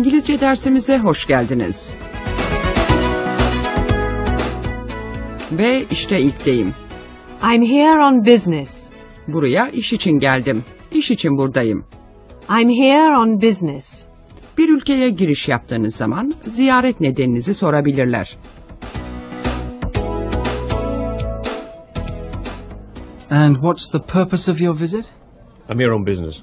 İngilizce dersimize hoş geldiniz. Ve işte ilk deyim. I'm here on business. Buraya iş için geldim. İş için buradayım. I'm here on business. Bir ülkeye giriş yaptığınız zaman ziyaret nedeninizi sorabilirler. And what's the purpose of your visit? I'm here on business.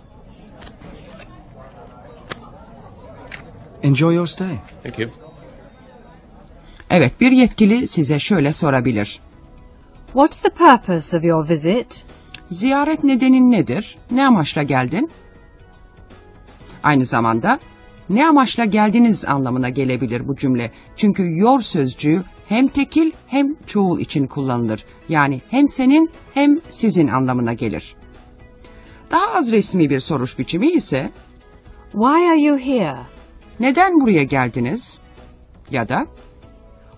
Enjoy your stay. Thank you. Evet, bir yetkili size şöyle sorabilir. What's the purpose of your visit? Ziyaret nedenin nedir? Ne amaçla geldin? Aynı zamanda ne amaçla geldiniz anlamına gelebilir bu cümle. Çünkü yor sözcüğü hem tekil hem çoğul için kullanılır. Yani hem senin hem sizin anlamına gelir. Daha az resmi bir soruş biçimi ise Why are you here? Neden buraya geldiniz? Ya da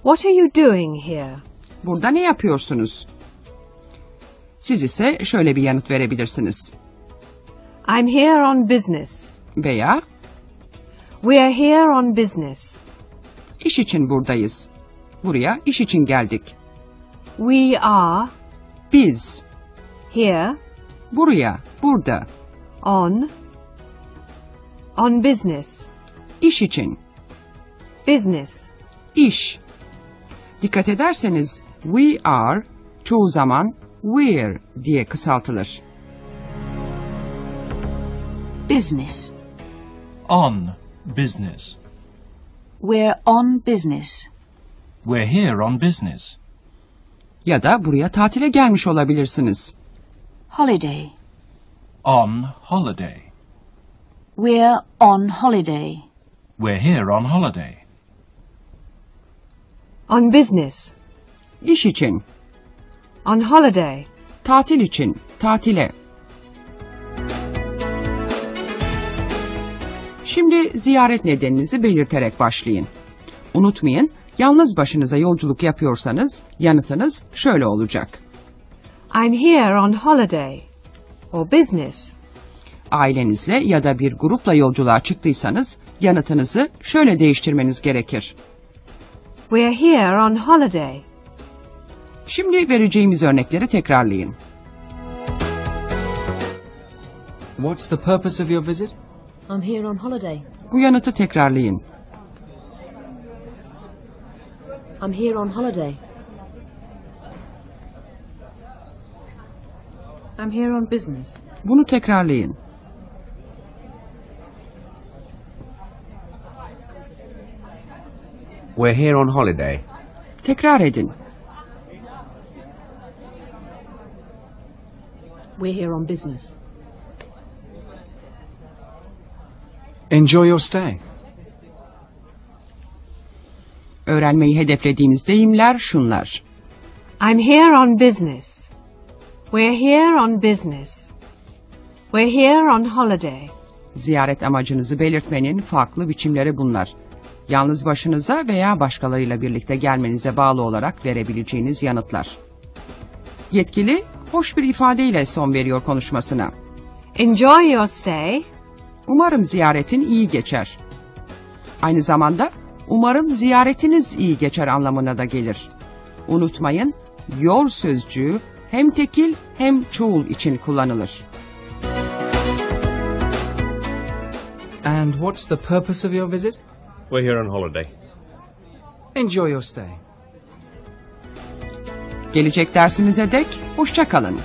What are you doing here? burada ne yapıyorsunuz? Siz ise şöyle bir yanıt verebilirsiniz. I'm here on business. Veya We are here on business. iş için buradayız. Buraya iş için geldik. We are Biz here buraya, burada, on on business. İş için, Business. iş. Dikkat ederseniz we are çoğu zaman we're diye kısaltılır. Business. On business. We're on business. We're here on business. Ya da buraya tatile gelmiş olabilirsiniz. Holiday. On holiday. We're on holiday. We're here on holiday. On business. İş için, On holiday. tatil için, tatile. Şimdi ziyaret nedeninizi belirterek başlayın. Unutmayın, yalnız başınıza yolculuk yapıyorsanız yanıtınız şöyle olacak. I'm here on holiday. Or business. Ailenizle ya da bir grupla yolculuğa çıktıysanız yanıtınızı şöyle değiştirmeniz gerekir. We're here on holiday. Şimdi vereceğimiz örnekleri tekrarlayın. What's the purpose of your visit? I'm here on holiday. Bu yanıtı tekrarlayın. I'm here on holiday. I'm here on business. Bunu tekrarlayın. We're here on holiday. Tekrar edin. We're here on business. Enjoy your stay. Öğrenmeyi hedeflediğiniz deyimler şunlar. I'm here on business. We're here on business. We're here on holiday. Ziyaret amacınızı belirtmenin farklı biçimleri bunlar. Yalnız başınıza veya başkalarıyla birlikte gelmenize bağlı olarak verebileceğiniz yanıtlar. Yetkili, hoş bir ifadeyle son veriyor konuşmasına. Enjoy your stay. Umarım ziyaretin iyi geçer. Aynı zamanda umarım ziyaretiniz iyi geçer anlamına da gelir. Unutmayın, your sözcüğü hem tekil hem çoğul için kullanılır. And what's the purpose of your visit? We're here on holiday. Enjoy your stay. Gelecek dersimize dek hoşça kalın.